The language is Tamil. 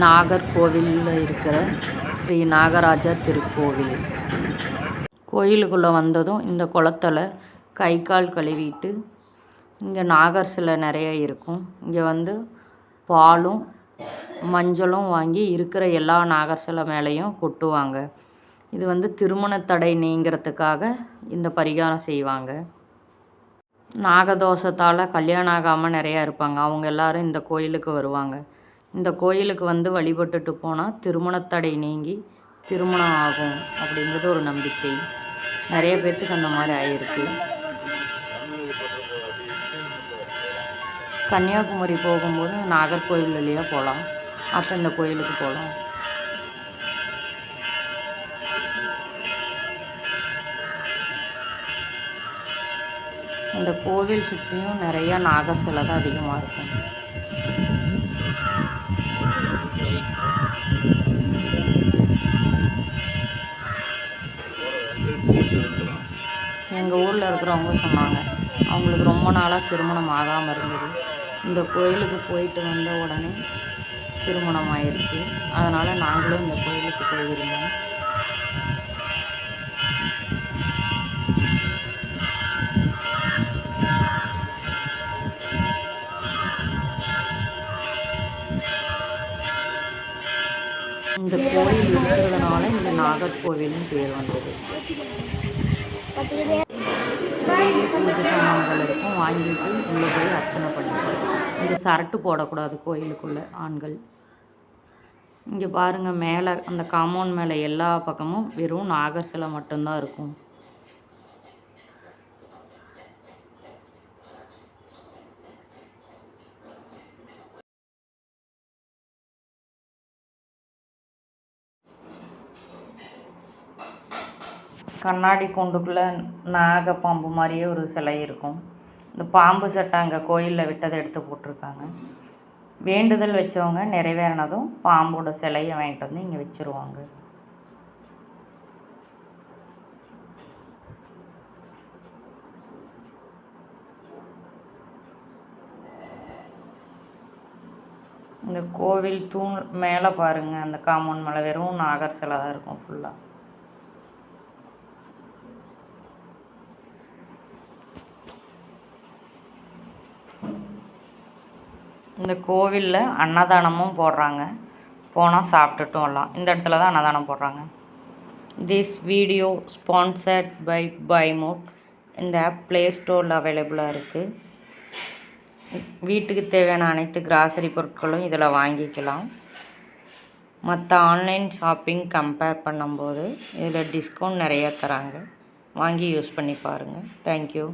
நாகர்கோவிலில் இருக்கிற ஸ்ரீ நாகராஜா திருக்கோவில். கோயிலுக்குள்ளே வந்ததும் இந்த குளத்துல கை கால் கழுவிட்டு இங்கே நாகர் சிலை நிறைய இருக்கும். இங்கே வந்து பாலும் மஞ்சளும் வாங்கி இருக்கிற எல்லா நாகர் சிலை மேலேயும் கொட்டுவாங்க. இது வந்து திருமண தடை நீங்கிறதுக்காக இந்த பரிகாரம் செய்வாங்க. நாகதோஷத்தால் கல்யாணம் ஆகாமல் நிறையா இருப்பாங்க. அவங்க எல்லாரும் இந்த கோயிலுக்கு வருவாங்க. இந்த கோயிலுக்கு வந்து வழிபட்டுட்டு போனால் திருமணத்தடை நீங்கி திருமணம் ஆகும் அப்படிங்கிறது ஒரு நம்பிக்கை. நிறைய பேர்த்துக்கு அந்த மாதிரி ஆகிருக்கு கன்னியாகுமரி போகும்போது நாகர்கோவில் வழியாக போகலாம் அப்போ இந்த கோயிலுக்கு போகலாம் இந்த கோவில் சுற்றியும் நிறையா நாகர் சிலை தான் அதிகமாக இருக்கும். எங்கள் ஊரில் இருக்கிறவங்க சொன்னாங்க. அவங்களுக்கு ரொம்ப நாளாக திருமணம் ஆகாமல் இருந்தது. இந்த கோயிலுக்கு போயிட்டு வந்த உடனே திருமணம் ஆயிடுச்சு. அதனால் நாங்களும் இந்த கோயிலுக்கு போயிருந்தோம். இந்த கோயில் இருக்கிறதுனால இந்த நாகர்கோவில்னு பேர் வந்தது. பூஜை சாமான்கள் இருக்கும். வாங்கிட்டு உள்ளே போய் அர்ச்சனை பண்ணிக்கலாம் இங்கே சரட்டு போடக்கூடாது கோயிலுக்குள்ளே ஆண்கள். இங்கே பாருங்கள் மேலே அந்த காம்பவுண்ட் மேலே எல்லா பக்கமும் வெறும் நாகர் சிலை மட்டும்தான் இருக்கும். கண்ணாடி கூண்டுக்குள்ளே நாக பாம்பு மாதிரியே ஒரு சிலை இருக்கும். இந்த பாம்பு சட்டை அங்கே கோயிலில் விட்டதை எடுத்து போட்டிருக்காங்க. வேண்டுதல் வச்சவங்க நிறைவேறினதும் பாம்போட சிலையை வாங்கிட்டு வந்து இங்கே வச்சுருவாங்க. இந்த கோவில் தூண் மேலே பாருங்கள் அந்த காம்பவுண்ட் மேலே வெறும் நாகர் சிலை தான் இருக்கும் ஃபுல்லாக இந்த கோவிலில் அன்னதானமும் போடுறாங்க. போனால் சாப்பிட்டுட்டும் வரலாம் இந்த இடத்துல தான் அன்னதானம் போடுறாங்க. திஸ் வீடியோ ஸ்பான்சர்ட் பை பைமோட் இந்த ஆப் ப்ளே ஸ்டோரில் அவைலபிளாக இருக்குது வீட்டுக்கு தேவையான அனைத்து கிராசரி பொருட்களும் இதில் வாங்கிக்கலாம். மற்ற ஆன்லைன் ஷாப்பிங் கம்பேர் பண்ணும்போது இதில் டிஸ்கவுண்ட் நிறையா தராங்க. வாங்கி யூஸ் பண்ணி பாருங்கள் தேங்க்யூ